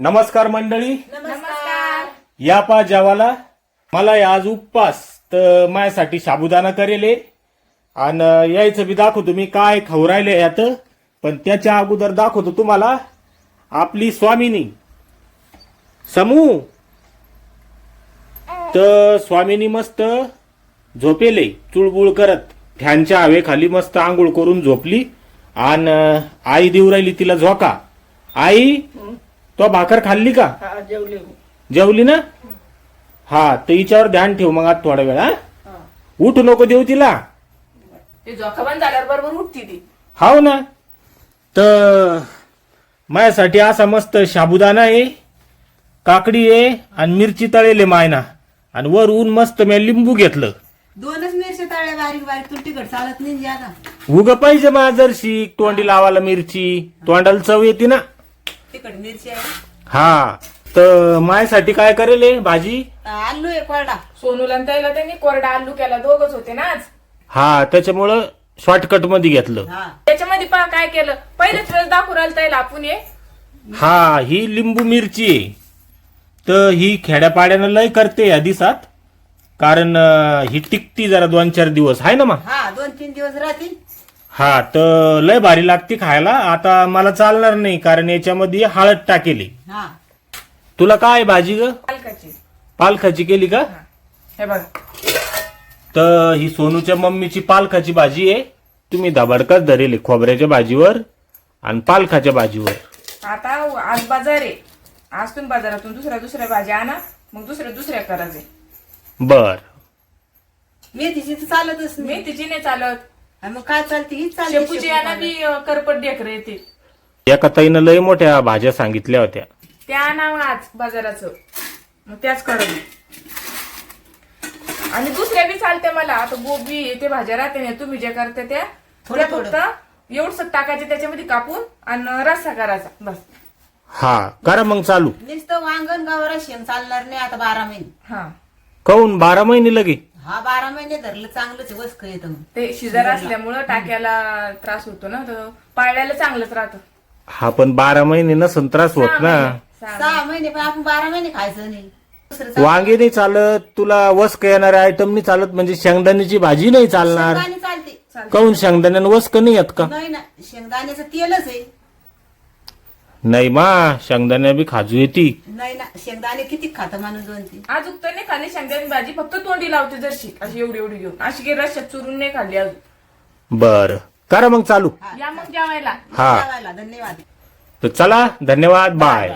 नमस्कार मंडळी. नमस्कार. या पा जेवाला. मला आज उपवास तर माझ्यासाठी साबुदाणा करेले आणि यायचं बी दाखवतो मी काय खवरायले यात. पण त्याच्या अगोदर दाखवतो तुम्हाला आपली स्वामिनी. समू. तर स्वामिनी मस्त झोपेले चुळबुळ करत. फॅनच्या हवेखाली मस्त आंघोळ करून झोपली. आणि आई देऊ राहिली तिला झोका. आई तो भाकर खाल्ली का? हा जेवले जेवली ना? हा तर हिच्यावर ध्यान ठेव मग आज थोडा वेळ हा? उठू नको देऊ तिला. ते झाल्यावर बरोबर उठती ती. हाव ना? तर माझ्यासाठी असा मस्त साबुदाणा आहे काकडी आहे आणि मिरची तळेले मायना. आणि वर ऊन मस्त मी लिंबू घेतलं. दोनच मिरच्या तळ्या बारीक बारीक तुला तिकड चालत नाही ज्यादा. उग पाहिजे माझा जरशी तोंडी लावायला मिरची तोंडाला चव येते ना. तिकड मिरची आहे. हा तर माझ्यासाठी काय करेल हे भाजी? आलू आहे कोरडा. सोनूला आणि त्याला त्यांनी कोरडा आलू केला दोघच होते ना आज. हा त्याच्यामुळं शॉर्टकटमध्ये घेतलं. हा. त्याच्यामध्ये पहा काय केलं. पहिलेच वेळेस दाखवू राहिलं त्याला आपण ये हा ही लिंबू मिरची आहे. तर ही खेड्यापाड्यानं लय करते या दिवसात. कारण अं, ही टिकती जरा दोन चार दिवस. आहे ना मग? हा दोन तीन दिवस राहतील. हा तर लय भारी लागते खायला. आता मला चालणार नाही कारण याच्यामध्ये हळद टाकेली. हा. तुला काय भाजी ग? पालकाची. पालखाची केली का? हा. हे बघा. तर ही सोनूच्या मम्मीची पालखाची भाजी आहे. तुम्ही धबाडकाच धरेल खोबऱ्याच्या भाजीवर आणि पालखाच्या भाजीवर. आता आज बाजार आहे. आज तुम्ही बाजारातून दुसऱ्या दुसऱ्या भाज्या आणा मग दुसऱ्या दुसऱ्या करायचे बर. मेथीची तर चालतच नाही. मेथीची नाही चालत. आणि मग काय चालते? शेपूची. बी अं, करपट डेकर येते. एका ताईनं लय मोठ्या भाज्या सांगितल्या होत्या. त्या आणा आज बाजाराचं. मग त्याच करून. आणि दुसऱ्या बी चालते मला. आता गोबी ते भाज्या राहते ना तुम्ही जे करते त्या थोडं त्या फक्त एवढस टाकायचे त्याच्यामध्ये कापून आणि रस्सा करायचा. बस. हा करा मग चालू. नुसतं वांगण गावरा शेंग चालणार नाही आता बारा महिने. हा. काऊन? बारा महिने लगे हा बारा महिने धरलं चांगलंच वस्क येतं मग ते शिजर असल्यामुळं टाक्याला त्रास होतो ना तर पाळल्याला चांगलंच राहतं. हा पण बारा महिने नसन त्रास होत ना. सहा सहा महिने. पण आपण बारा महिने खायचं नाही. दुसरं. वांगे नाही चालत तुला वस्क येणारे आयटम नाही चालत म्हणजे शेंगदाण्याची भाजी नाही चालणार. शेंगदाणे चालते. काऊन शेंगदाण्यानं वस्क नाही येत का? नाही ना शेंगदाण्याचं तेलच आहे. नाही मा शेंगदाण्या बी खाजू येते. नाही ना शेंगदाणे किती खातं माणूस दोन तीन? आज उगतं नाही खाल्ली शेंगदाणी भाजी फक्त तोंडी लावते जरशी अशी एवढी एवढी घेऊन. अशी काही रश्यात चुरून नाही खाल्ली अजून. बर. करा मग चालू. या मग जेवायला. हा. जेवायला धन्यवाद. तर चला धन्यवाद बाय.